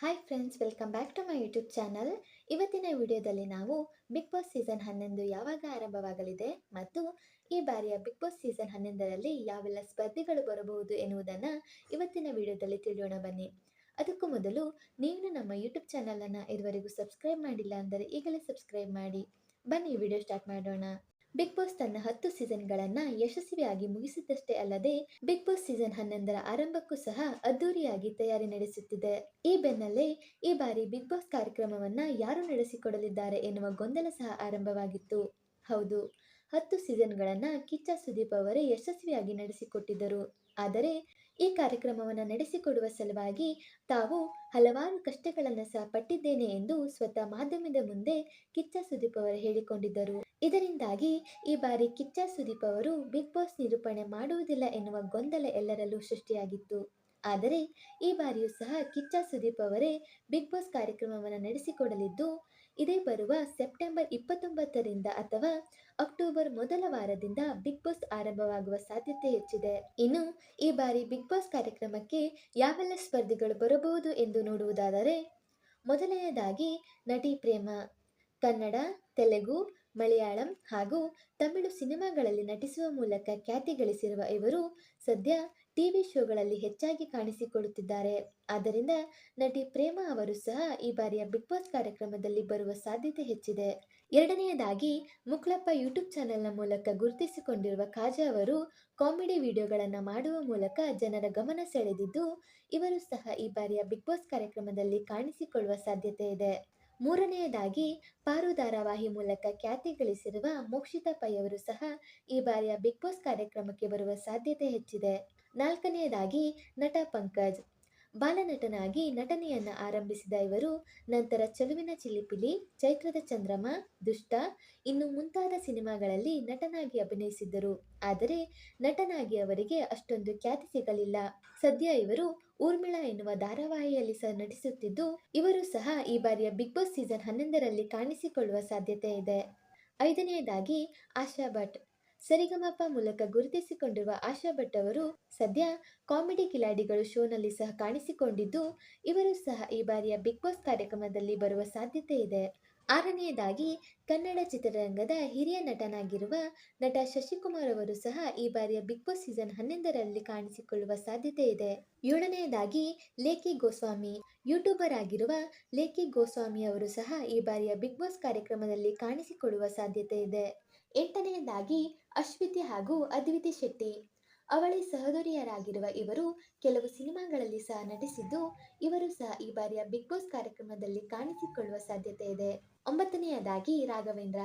Hi friends welcome back to my YouTube channel ಇವತ್ತಿನ ವಿಡಿಯೋದಲ್ಲಿ ನಾವು ಬಿಗ್ ಬಾಸ್ ಸೀಸನ್ ಹನ್ನೊಂದು ಯಾವಾಗ ಆರಂಭವಾಗಲಿದೆ ಮತ್ತು ಈ ಬಾರಿಯ ಬಿಗ್ ಬಾಸ್ ಸೀಸನ್ ಹನ್ನೊಂದರಲ್ಲಿ ಯಾವೆಲ್ಲ ಸ್ಪರ್ಧಿಗಳು ಬರಬಹುದು ಎನ್ನುವುದನ್ನು ಇವತ್ತಿನ ವಿಡಿಯೋದಲ್ಲಿ ತಿಳಿಯೋಣ ಬನ್ನಿ. ಅದಕ್ಕೂ ಮೊದಲು ನೀವು ನಮ್ಮ ಯೂಟ್ಯೂಬ್ ಚಾನಲನ್ನು ಇದುವರೆಗೂ ಸಬ್ಸ್ಕ್ರೈಬ್ ಮಾಡಿಲ್ಲ ಅಂದರೆ ಈಗಲೇ ಸಬ್ಸ್ಕ್ರೈಬ್ ಮಾಡಿ. ಬನ್ನಿ ವಿಡಿಯೋ ಸ್ಟಾರ್ಟ್ ಮಾಡೋಣ. ಬಿಗ್ ಬಾಸ್ ತನ್ನ ಹತ್ತು ಸೀಸನ್ಗಳನ್ನು ಯಶಸ್ವಿಯಾಗಿ ಮುಗಿಸಿದ್ದಷ್ಟೇ ಅಲ್ಲದೆ, ಬಿಗ್ ಬಾಸ್ ಸೀಸನ್ ಹನ್ನೊಂದರ ಆರಂಭಕ್ಕೂ ಸಹ ಅದ್ದೂರಿಯಾಗಿ ತಯಾರಿ ನಡೆಸುತ್ತಿದೆ. ಈ ಬೆನ್ನಲ್ಲೇ ಈ ಬಾರಿ ಬಿಗ್ ಬಾಸ್ ಕಾರ್ಯಕ್ರಮವನ್ನ ಯಾರು ನಡೆಸಿಕೊಡಲಿದ್ದಾರೆ ಎನ್ನುವ ಗೊಂದಲ ಸಹ ಆರಂಭವಾಗಿತ್ತು. ಹೌದು, ಹತ್ತು ಸೀಸನ್ಗಳನ್ನ ಕಿಚ್ಚ ಸುದೀಪ್ ಅವರೇ ಯಶಸ್ವಿಯಾಗಿ ನಡೆಸಿಕೊಟ್ಟಿದ್ದರು. ಆದರೆ, ಈ ಕಾರ್ಯಕ್ರಮವನ್ನು ನಡೆಸಿಕೊಡುವ ಸಲುವಾಗಿ ತಾವು ಹಲವಾರು ಕಷ್ಟಗಳನ್ನು ಸಹ ಪಟ್ಟಿದ್ದೇನೆ ಎಂದು ಸ್ವತಃ ಮಾಧ್ಯಮದ ಮುಂದೆ ಕಿಚ್ಚ ಸುದೀಪ್ ಅವರು ಹೇಳಿಕೊಂಡಿದ್ದರು. ಇದರಿಂದಾಗಿ ಈ ಬಾರಿ ಕಿಚ್ಚ ಸುದೀಪ್ ಅವರು ಬಿಗ್ ಬಾಸ್ ನಿರೂಪಣೆ ಮಾಡುವುದಿಲ್ಲ ಎನ್ನುವ ಗೊಂದಲ ಎಲ್ಲರಲ್ಲೂ ಸೃಷ್ಟಿಯಾಗಿತ್ತು. ಆದರೆ ಈ ಬಾರಿಯೂ ಸಹ ಕಿಚ್ಚ ಸುದೀಪ್ ಅವರೇ ಬಿಗ್ ಬಾಸ್ ಕಾರ್ಯಕ್ರಮವನ್ನು ನಡೆಸಿಕೊಡಲಿದ್ದು, ಇದೇ ಬರುವ ಸೆಪ್ಟೆಂಬರ್ ಇಪ್ಪತ್ತೊಂಬತ್ತರಿಂದ ಅಥವಾ ಅಕ್ಟೋಬರ್ ಮೊದಲ ವಾರದಿಂದ ಬಿಗ್ ಬಾಸ್ ಆರಂಭವಾಗುವ ಸಾಧ್ಯತೆ ಹೆಚ್ಚಿದೆ. ಇನ್ನು ಈ ಬಾರಿ ಬಿಗ್ ಬಾಸ್ ಕಾರ್ಯಕ್ರಮಕ್ಕೆ ಯಾವೆಲ್ಲ ಸ್ಪರ್ಧಿಗಳು ಬರಬಹುದು ಎಂದು ನೋಡುವುದಾದರೆ, ಮೊದಲನೆಯದಾಗಿ ನಟಿ ಪ್ರೇಮ, ಕನ್ನಡ, ತೆಲುಗು ಮಲಯಾಳಂ ಹಾಗೂ ತಮಿಳು ಸಿನಿಮಾಗಳಲ್ಲಿ ನಟಿಸುವ ಮೂಲಕ ಖ್ಯಾತಿ ಗಳಿಸಿರುವ ಇವರು ಸದ್ಯ ಟಿವಿ ಶೋಗಳಲ್ಲಿ ಹೆಚ್ಚಾಗಿ ಕಾಣಿಸಿಕೊಳ್ಳುತ್ತಿದ್ದಾರೆ. ಆದ್ದರಿಂದ ನಟಿ ಪ್ರೇಮ ಅವರು ಸಹ ಈ ಬಾರಿಯ ಬಿಗ್ ಬಾಸ್ ಕಾರ್ಯಕ್ರಮದಲ್ಲಿ ಬರುವ ಸಾಧ್ಯತೆ ಹೆಚ್ಚಿದೆ. ಎರಡನೆಯದಾಗಿ, ಮುಕ್ಲಪ್ಪ ಯೂಟ್ಯೂಬ್ ಚಾನೆಲ್ನ ಮೂಲಕ ಗುರುತಿಸಿಕೊಂಡಿರುವ ಖಾಜಾ ಅವರು ಕಾಮಿಡಿ ವಿಡಿಯೋಗಳನ್ನು ಮಾಡುವ ಮೂಲಕ ಜನರ ಗಮನ ಸೆಳೆದಿದ್ದು, ಇವರು ಸಹ ಈ ಬಾರಿಯ ಬಿಗ್ ಬಾಸ್ ಕಾರ್ಯಕ್ರಮದಲ್ಲಿ ಕಾಣಿಸಿಕೊಳ್ಳುವ ಸಾಧ್ಯತೆ ಇದೆ. ಮೂರನೆಯದಾಗಿ ಪಾರು ಧಾರಾವಾಹಿ ಮೂಲಕ ಖ್ಯಾತಿ ಗಳಿಸಿರುವ ಮೋಕ್ಷಿತಾ ಪೈ ಅವರು ಸಹ ಈ ಬಾರಿಯ ಬಿಗ್ ಬಾಸ್ ಕಾರ್ಯಕ್ರಮಕ್ಕೆ ಬರುವ ಸಾಧ್ಯತೆ ಹೆಚ್ಚಿದೆ. ನಾಲ್ಕನೆಯದಾಗಿ ನಟ ಪಂಕಜ್. ಬಾಲನಟನಾಗಿ ನಟನೆಯನ್ನು ಆರಂಭಿಸಿದ ಇವರು ನಂತರ ಚಲುವಿನ ಚಿಲಿಪಿಲಿ, ಚೈತ್ರದ ಚಂದ್ರಮ, ದುಷ್ಟ, ಇನ್ನು ಮುಂತಾದ ಸಿನಿಮಾಗಳಲ್ಲಿ ನಟನಾಗಿ ಅಭಿನಯಿಸಿದ್ದರು. ಆದರೆ ನಟನಾಗಿ ಅವರಿಗೆ ಅಷ್ಟೊಂದು ಖ್ಯಾತಿ ಸಿಗಲಿಲ್ಲ. ಸದ್ಯ ಇವರು ಊರ್ಮಿಳಾ ಎನ್ನುವ ಧಾರಾವಾಹಿಯಲ್ಲಿ ಸಹ ನಟಿಸುತ್ತಿದ್ದು, ಇವರು ಸಹ ಈ ಬಾರಿಯ ಬಿಗ್ ಬಾಸ್ ಸೀಸನ್ ಹನ್ನೊಂದರಲ್ಲಿ ಕಾಣಿಸಿಕೊಳ್ಳುವ ಸಾಧ್ಯತೆ ಇದೆ. ಐದನೆಯದಾಗಿ ಆಶಾ ಭಟ್. ಸರಿಗಮಪ ಮೂಲಕ ಗುರುತಿಸಿಕೊಂಡಿರುವ ಆಶಾ ಭಟ್ ಅವರು ಸದ್ಯ ಕಾಮಿಡಿ ಕಿಲಾಡಿಗಳು ಶೋನಲ್ಲಿ ಸಹ ಕಾಣಿಸಿಕೊಂಡಿದ್ದು, ಇವರು ಸಹ ಈ ಬಾರಿಯ ಬಿಗ್ ಬಾಸ್ ಕಾರ್ಯಕ್ರಮದಲ್ಲಿ ಬರುವ ಸಾಧ್ಯತೆ ಇದೆ. ಆರನೆಯದಾಗಿ, ಕನ್ನಡ ಚಿತ್ರರಂಗದ ಹಿರಿಯ ನಟನಾಗಿರುವ ನಟ ಶಶಿಕುಮಾರ್ ಅವರು ಸಹ ಈ ಬಾರಿಯ ಬಿಗ್ ಬಾಸ್ ಸೀಸನ್ ಹನ್ನೊಂದರಲ್ಲಿ ಕಾಣಿಸಿಕೊಳ್ಳುವ ಸಾಧ್ಯತೆ ಇದೆ. ಏಳನೆಯದಾಗಿ, ಲೇಖಿ ಗೋಸ್ವಾಮಿ, ಯೂಟ್ಯೂಬರ್ ಆಗಿರುವ ಲೇಖಿ ಗೋಸ್ವಾಮಿ ಅವರು ಸಹ ಈ ಬಾರಿಯ ಬಿಗ್ ಬಾಸ್ ಕಾರ್ಯಕ್ರಮದಲ್ಲಿ ಕಾಣಿಸಿಕೊಳ್ಳುವ ಸಾಧ್ಯತೆ ಇದೆ. ಎಂಟನೆಯದಾಗಿ ಅಶ್ವಿತಿ ಹಾಗೂ ಅದ್ವಿತಿ ಶೆಟ್ಟಿ. ಅವಳಿ ಸಹೋದರಿಯರಾಗಿರುವ ಇವರು ಕೆಲವು ಸಿನಿಮಾಗಳಲ್ಲಿ ಸಹ ನಟಿಸಿದ್ದು, ಇವರು ಸಹ ಈ ಬಾರಿಯ ಬಿಗ್ ಬಾಸ್ ಕಾರ್ಯಕ್ರಮದಲ್ಲಿ ಕಾಣಿಸಿಕೊಳ್ಳುವ ಸಾಧ್ಯತೆ ಇದೆ. ಒಂಬತ್ತನೆಯದಾಗಿ ರಾಘವೇಂದ್ರ.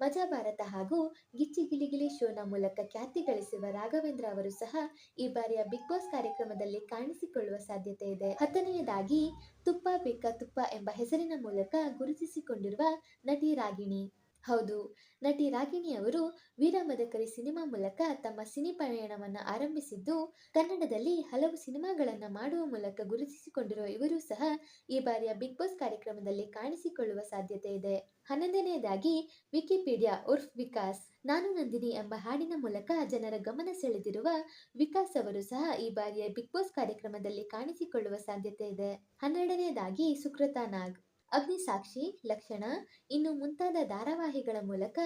ಮಜಾ ಭಾರತ ಹಾಗೂ ಗಿಚ್ಚಿ ಗಿಲಿಗಿಲಿ ಶೋನ ಮೂಲಕ ಖ್ಯಾತಿ ಗಳಿಸಿರುವ ರಾಘವೇಂದ್ರ ಅವರು ಸಹ ಈ ಬಾರಿಯ ಬಿಗ್ ಬಾಸ್ ಕಾರ್ಯಕ್ರಮದಲ್ಲಿ ಕಾಣಿಸಿಕೊಳ್ಳುವ ಸಾಧ್ಯತೆ ಇದೆ. ಹತ್ತನೆಯದಾಗಿ ತುಪ್ಪ ಬೇಕ ತುಪ್ಪ ಎಂಬ ಹೆಸರಿನ ಮೂಲಕ ಗುರುತಿಸಿಕೊಂಡಿರುವ ನಟಿ ರಾಗಿಣಿ. ಹೌದು. ನಟಿ ರಾಗಿಣಿ ಅವರು ವೀರ ಮದಕರಿ ಸಿನಿಮಾ ಮೂಲಕ ತಮ್ಮ ಸಿನಿ ಪಯಣವನ್ನು ಆರಂಭಿಸಿದ್ದು, ಕನ್ನಡದಲ್ಲಿ ಹಲವು ಸಿನಿಮಾಗಳನ್ನು ಮಾಡುವ ಮೂಲಕ ಗುರುತಿಸಿಕೊಂಡಿರುವ ಇವರು ಸಹ ಈ ಬಾರಿಯ ಬಿಗ್ ಬಾಸ್ ಕಾರ್ಯಕ್ರಮದಲ್ಲಿ ಕಾಣಿಸಿಕೊಳ್ಳುವ ಸಾಧ್ಯತೆ ಇದೆ. ಹನ್ನೊಂದನೆಯದಾಗಿ, ವಿಕಿಪೀಡಿಯಾ ಉರ್ಫ್ ವಿಕಾಸ್, ನಾನು ನಂದಿನಿ ಎಂಬ ಹಾಡಿನ ಮೂಲಕ ಜನರ ಗಮನ ಸೆಳೆದಿರುವ ವಿಕಾಸ್ ಅವರು ಸಹ ಈ ಬಾರಿಯ ಬಿಗ್ ಬಾಸ್ ಕಾರ್ಯಕ್ರಮದಲ್ಲಿ ಕಾಣಿಸಿಕೊಳ್ಳುವ ಸಾಧ್ಯತೆ ಇದೆ. ಹನ್ನೆರಡನೆಯದಾಗಿ ಸುಕೃತಾ ನಾಗ್. ಅಗ್ನಿಸಾಕ್ಷಿ, ಲಕ್ಷಣ, ಇನ್ನು ಮುಂತಾದ ಧಾರಾವಾಹಿಗಳ ಮೂಲಕ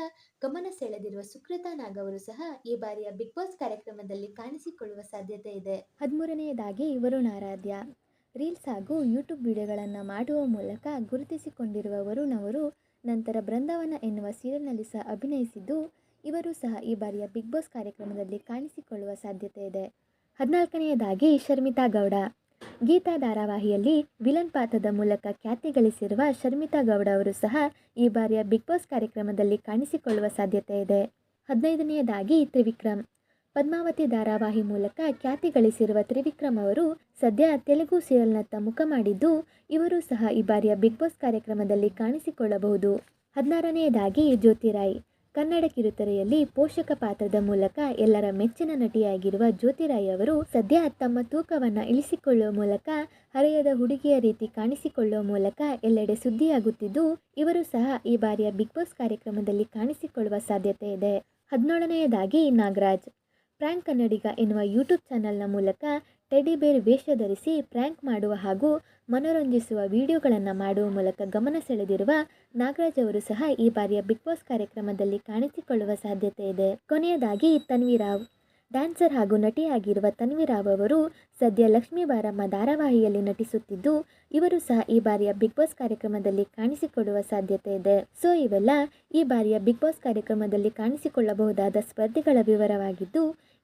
ಗಮನ ಸೆಳೆದಿರುವ ಸುಕೃತಾ ನಾಗ್ ಅವರು ಸಹ ಈ ಬಾರಿಯ ಬಿಗ್ ಬಾಸ್ ಕಾರ್ಯಕ್ರಮದಲ್ಲಿ ಕಾಣಿಸಿಕೊಳ್ಳುವ ಸಾಧ್ಯತೆ ಇದೆ. ಹದಿಮೂರನೆಯದಾಗಿ ವರುಣ್ ಆರಾಧ್ಯ ರೀಲ್ಸ್ ಹಾಗೂ ಯೂಟ್ಯೂಬ್ ವಿಡಿಯೋಗಳನ್ನು ಮಾಡುವ ಮೂಲಕ ಗುರುತಿಸಿಕೊಂಡಿರುವ ವರುಣ್ ಅವರು ನಂತರ ಬೃಂದಾವನ ಎನ್ನುವ ಸೀರಿಯಲ್ನಲ್ಲಿ ಸಹ ಅಭಿನಯಿಸಿದ್ದು, ಇವರು ಸಹ ಈ ಬಾರಿಯ ಬಿಗ್ ಬಾಸ್ ಕಾರ್ಯಕ್ರಮದಲ್ಲಿ ಕಾಣಿಸಿಕೊಳ್ಳುವ ಸಾಧ್ಯತೆ ಇದೆ. ಹದಿನಾಲ್ಕನೆಯದಾಗಿ ಶರ್ಮಿತಾ ಗೌಡ. ಗೀತಾ ಧಾರಾವಾಹಿಯಲ್ಲಿ ವಿಲನ್ ಪಾತ್ರದ ಮೂಲಕ ಖ್ಯಾತಿ ಗಳಿಸಿರುವ ಶರ್ಮಿತಾ ಗೌಡ ಅವರು ಸಹ ಈ ಬಾರಿಯ ಬಿಗ್ ಬಾಸ್ ಕಾರ್ಯಕ್ರಮದಲ್ಲಿ ಕಾಣಿಸಿಕೊಳ್ಳುವ ಸಾಧ್ಯತೆ ಇದೆ. ಹದಿನೈದನೆಯದಾಗಿ ತ್ರಿವಿಕ್ರಮ್. ಪದ್ಮಾವತಿ ಧಾರಾವಾಹಿ ಮೂಲಕ ಖ್ಯಾತಿ ಗಳಿಸಿರುವ ತ್ರಿವಿಕ್ರಮ್ ಅವರು ಸದ್ಯ ತೆಲುಗು ಸೀರಿಯಲ್ನತ್ತ ಮುಖ ಮಾಡಿದ್ದು, ಇವರು ಸಹ ಈ ಬಾರಿಯ ಬಿಗ್ ಬಾಸ್ ಕಾರ್ಯಕ್ರಮದಲ್ಲಿ ಕಾಣಿಸಿಕೊಳ್ಳಬಹುದು. ಹದಿನಾರನೆಯದಾಗಿ ಜ್ಯೋತಿರಾಯ್ ಕನ್ನಡ ಕಿರುತೆರೆಯಲ್ಲಿ ಪೋಷಕ ಪಾತ್ರದ ಮೂಲಕ ಎಲ್ಲರ ಮೆಚ್ಚಿನ ನಟಿಯಾಗಿರುವ ಜ್ಯೋತಿರಾಯ್ ಅವರು ಸದ್ಯ ತಮ್ಮ ತೂಕವನ್ನು ಇಳಿಸಿಕೊಳ್ಳುವ ಮೂಲಕ, ಹರೆಯದ ಹುಡುಗಿಯ ರೀತಿ ಕಾಣಿಸಿಕೊಳ್ಳುವ ಮೂಲಕ ಎಲ್ಲೆಡೆ ಸುದ್ದಿಯಾಗುತ್ತಿದ್ದು, ಇವರು ಸಹ ಈ ಬಾರಿಯ ಬಿಗ್ ಬಾಸ್ ಕಾರ್ಯಕ್ರಮದಲ್ಲಿ ಕಾಣಿಸಿಕೊಳ್ಳುವ ಸಾಧ್ಯತೆ ಇದೆ. ಹದಿನೇಳನೆಯದಾಗಿ ನಾಗರಾಜ್. ಪ್ರ್ಯಾಂಕ್ ಕನ್ನಡಿಗ ಎನ್ನುವ ಯೂಟ್ಯೂಬ್ ಚಾನೆಲ್ನ ಮೂಲಕ ಟೆಡಿ ಬೇರ್ ವೇಷ ಧರಿಸಿ ಪ್ರ್ಯಾಂಕ್ ಮಾಡುವ ಹಾಗೂ ಮನೋರಂಜಿಸುವ ವಿಡಿಯೋಗಳನ್ನು ಮಾಡುವ ಮೂಲಕ ಗಮನ ಸೆಳೆದಿರುವ ನಾಗರಾಜ್ ಅವರು ಸಹ ಈ ಬಾರಿಯ ಬಿಗ್ ಬಾಸ್ ಕಾರ್ಯಕ್ರಮದಲ್ಲಿ ಕಾಣಿಸಿಕೊಳ್ಳುವ ಸಾಧ್ಯತೆ ಇದೆ. ಕೊನೆಯದಾಗಿ ತನ್ವಿ ರಾವ್. ಡ್ಯಾನ್ಸರ್ ಹಾಗೂ ನಟಿಯಾಗಿರುವ ತನ್ವಿ ರಾವ್ ಅವರು ಸದ್ಯ ಲಕ್ಷ್ಮೀ ಬಾರಮ್ಮ ಧಾರಾವಾಹಿಯಲ್ಲಿ ನಟಿಸುತ್ತಿದ್ದು, ಇವರು ಸಹ ಈ ಬಾರಿಯ ಬಿಗ್ ಬಾಸ್ ಕಾರ್ಯಕ್ರಮದಲ್ಲಿ ಕಾಣಿಸಿಕೊಳ್ಳುವ ಸಾಧ್ಯತೆ ಇದೆ. ಸೊ, ಇವೆಲ್ಲ ಈ ಬಾರಿಯ ಬಿಗ್ ಬಾಸ್ ಕಾರ್ಯಕ್ರಮದಲ್ಲಿ ಕಾಣಿಸಿಕೊಳ್ಳಬಹುದಾದ ಸ್ಪರ್ಧೆಗಳ ವಿವರವಾಗಿದ್ದು